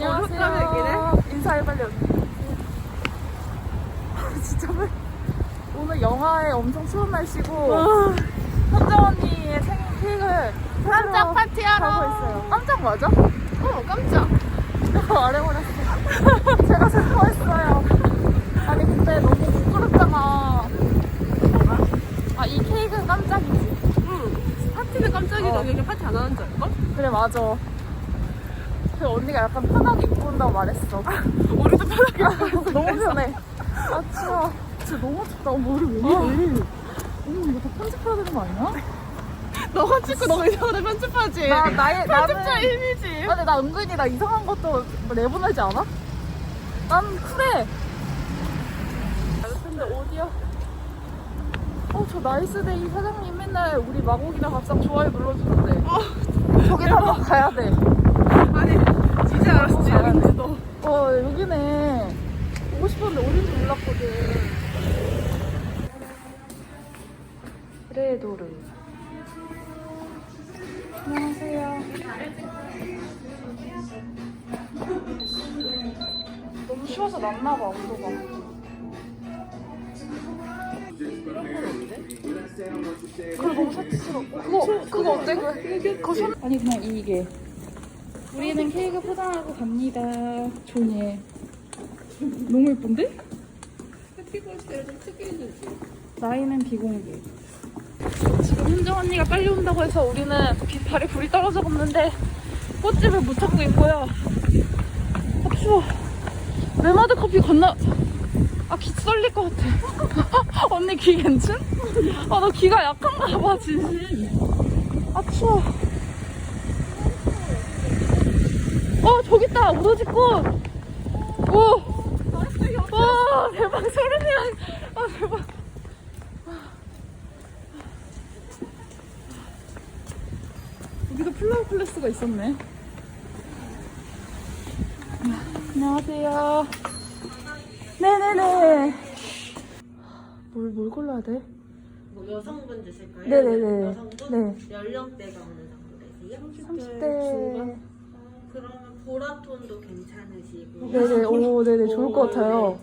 안녕하세요. 인사해 빨리 언니. 아, 진짜 빨리. 오늘 영하에 엄청 추운 날씨고 현정 언니의 생일 케이크를 깜짝 파티하러 가고 있어요. 깜짝 맞아? 어 깜짝. 말해버렸어. 제가 슬퍼했어요. 아니 근데 너무 부끄럽잖아. 아 이 케이크는 깜짝이지. 파티는 깜짝이다. 어. 여기 파티 안 하는 줄 알걸? 그래 맞아. 그 언니가 약간 편하게 입고 온다고 말했어. 우리도 편하게. 너무 편해. 아 추워. 진짜 너무 춥다. 어머 우리 왜 이래? 어머 이거 다 편집해야 되는 거 아니야? 너가 찍고 너가 이상하다 편집하지. 나 나의 편집자의 나는 힘이지. 근데 나 은근히 나 이상한 것도 뭐 내보내지 않아? 난 쿨해. 근데 어디야? 어 저 나이스데이 사장님 맨날 우리 마곡이랑 각상 좋아요 눌러주는데 저기 한번 가야 돼. 진짜 알았지, 너. 어 여기네. 오고 싶었는데 어딘지 몰랐거든. 레도르. 안녕하세요. 너무 추워서 났나봐 온도가. 그거 너무 사치 싫어 어, 그거 그거 어때? 그거. 아니 그냥 이게 우리는 케이크 포장하고 갑니다. 종이에. 너무 예쁜데? 나이는 비공개. 지금 현정 언니가 빨리 온다고 해서 우리는 비- 발에 불이 떨어져 없는데 꽃집을 못 찾고 있고요. 아 추워. 레마드 커피 건너. 아귀 썰릴 것 같아. 언니 귀 괜찮? 아나 귀가 약한가 봐 진심. 아 추워. 어 저기 있다 우러지꽃 오! 와 대박 소름이야 아 대박 여기도 플라워 클래스가 있었네 안녕하세요 네네네 뭘, 뭘 골라야 돼? 뭐 여성분 드실 거예요? 네네네. 여성분? 네. 연령대가 어느 정도 되세요? 30대 어, 그러면 보라톤도 괜찮으시고 네네 오 네네 좋을 것 같아요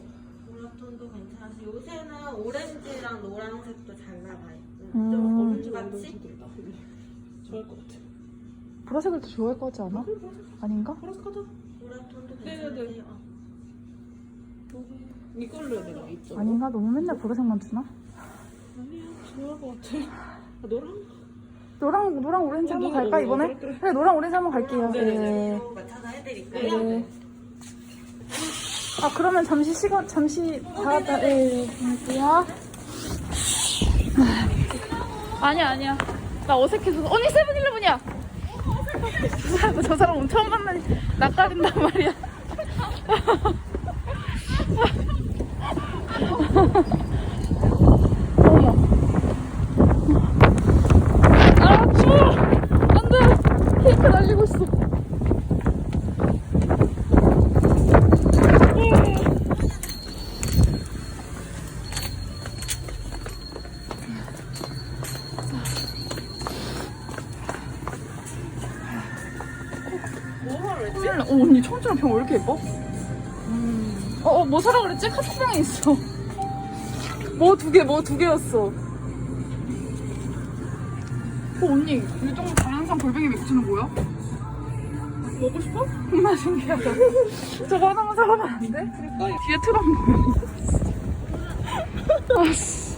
보라톤도 괜찮으시고 요새는 오렌지랑 노란색도 잘 나가요 음. 좀 얼음같이? 좋을 것 같아. 보라색을 더 좋아할 것 같지 않아? 아닌가? 보라색 하자. 보라톤도 네네네. 괜찮으세요? 어. 이걸로 해야 되나? 있죠? 아닌가? 너무 맨날 보라색만 주나? 아니야. 좋을 것 같아. 아, 너랑? 노랑 노랑 오렌지 어, 한번 갈까 이번에? 그래, 노랑 오렌지 한번 갈게요. 네. 또 맞춰서 해드릴까요? 네. 아 그러면 잠시 시간 잠시 나갔다 예 갈게요. 아니야 아니야 나 어색해서 언니 세븐일레븐이야. 저 사람, 저 사람 처음 만나니 낯가린단 말이야. 어머. 아 추워 안돼 케이크 날리고 있어. 했지? 어, 언니 청주랑 병왜 이렇게 예뻐? 어, 어, 뭐 사라 그랬지? 카톡방에 있어. 뭐 두 개, 뭐 두 개였어. 어, 언니, 유동 자연산 골뱅이 맥주는 뭐야? 먹고 싶어? 정말 신기하다. 저거 하나만 사가면 안 돼? 뒤에 트럼 뭐야? 아 씨.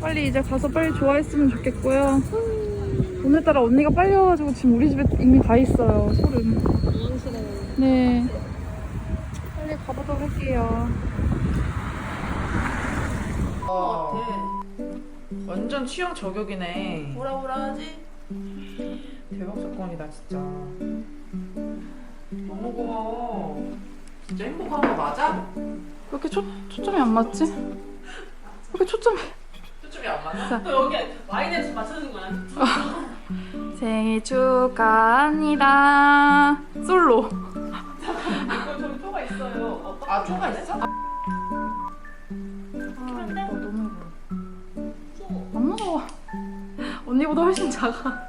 빨리 이제 가서 빨리 좋아했으면 좋겠고요. 오늘따라 언니가 빨리 와가지고 지금 우리 집에 이미 가 있어요. 소름. 네. 빨리 가보도록 할게요. 완전 취향 저격이네. 뭐라 뭐라 하지? 대박 사건이다 진짜. 너무 고마워. 진짜 행복한 거 맞아? 왜 이렇게 초, 초점이 안 맞지? 왜 이렇게 초점이 초점이 안 맞아? 너 여기 와인에 좀 맞춰준 거야? 생일 축하합니다. 솔로. 이거 저기 표가 있어요. 아, 초가 있어? 아, 너무 예뻐. 안 무서워. 언니보다 훨씬 작아.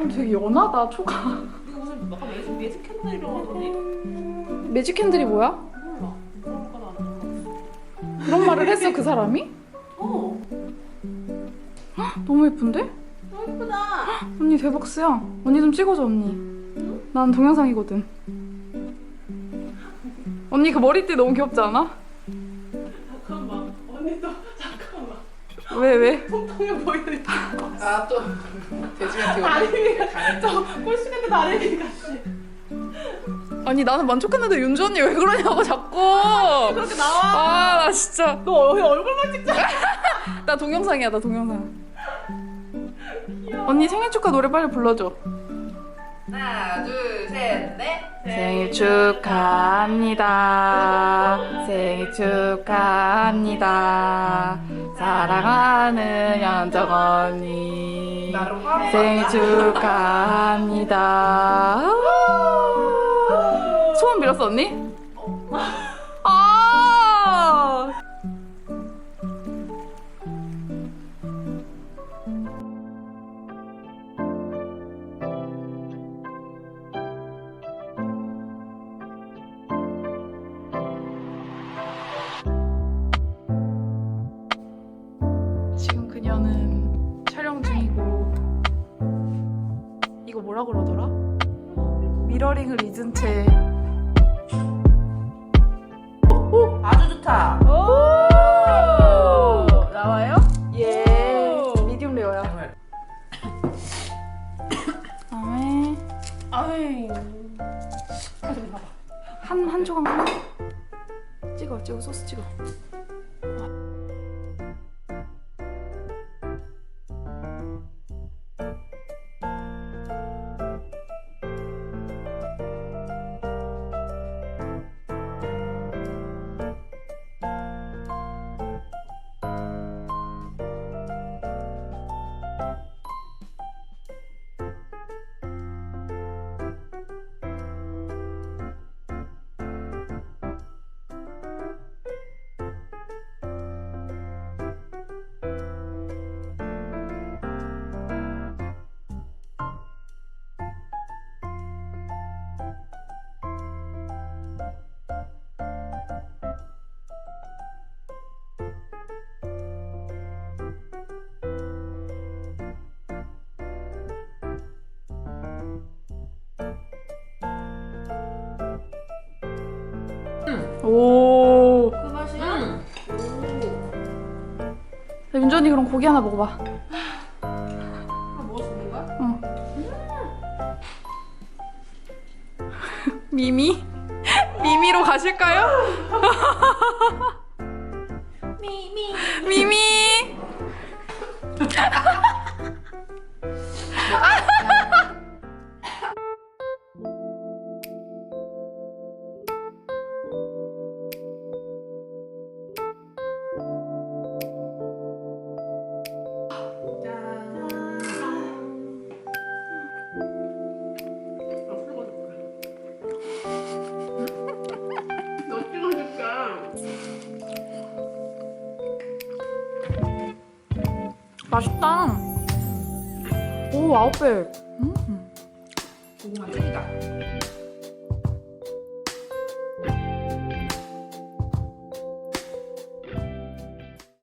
어, 되게 연하다 초가. 이거 무슨 약간 매직 매직 캔들이라고 하더니 매직 캔들이 뭐야? 몰라. 그런 말을 했어 그 사람이? 어. 너무 예쁜데? 너무 예쁘다. 언니 대박스야. 언니 좀 찍어줘 언니. 난 동영상이거든. 언니 그 머리띠 너무 귀엽지 않아? 잠깐만. 언니도 잠깐만. 왜 왜? 통통해 보이는. 아또 돼지한테 다리미가 저 꼴찌한테 다리미 같이. 아니 나는 만족했는데 윤주 언니 왜 그러냐고 자꾸. 그렇게 나와. 아 나 진짜. 너 얼- 얼굴만 찍자. 나 동영상이야 나 동영상. 언니 생일 축하 노래 빨리 불러줘. 하나 둘 셋 넷 생일 축하합니다. 생일 축하합니다. 사랑하는 연정 언니. 생일 축하합니다. 소원 빌었어 언니? 뭐라 그러더라? 미러링을 잊은 채. 아주 좋다. 오! 나와요? 예. 미디움 레어야. 다음에. 아이. 한, 한 조각만 찍어 찍어 소스 찍어 you 오 그 맛이야? 자, 윤주 언니 그럼 고기 하나 먹어봐 하나 먹어주는 거야? 응. 미미? 미미로 가실까요? 미미. 미미! 맛있다. 오, 아웃백. 음.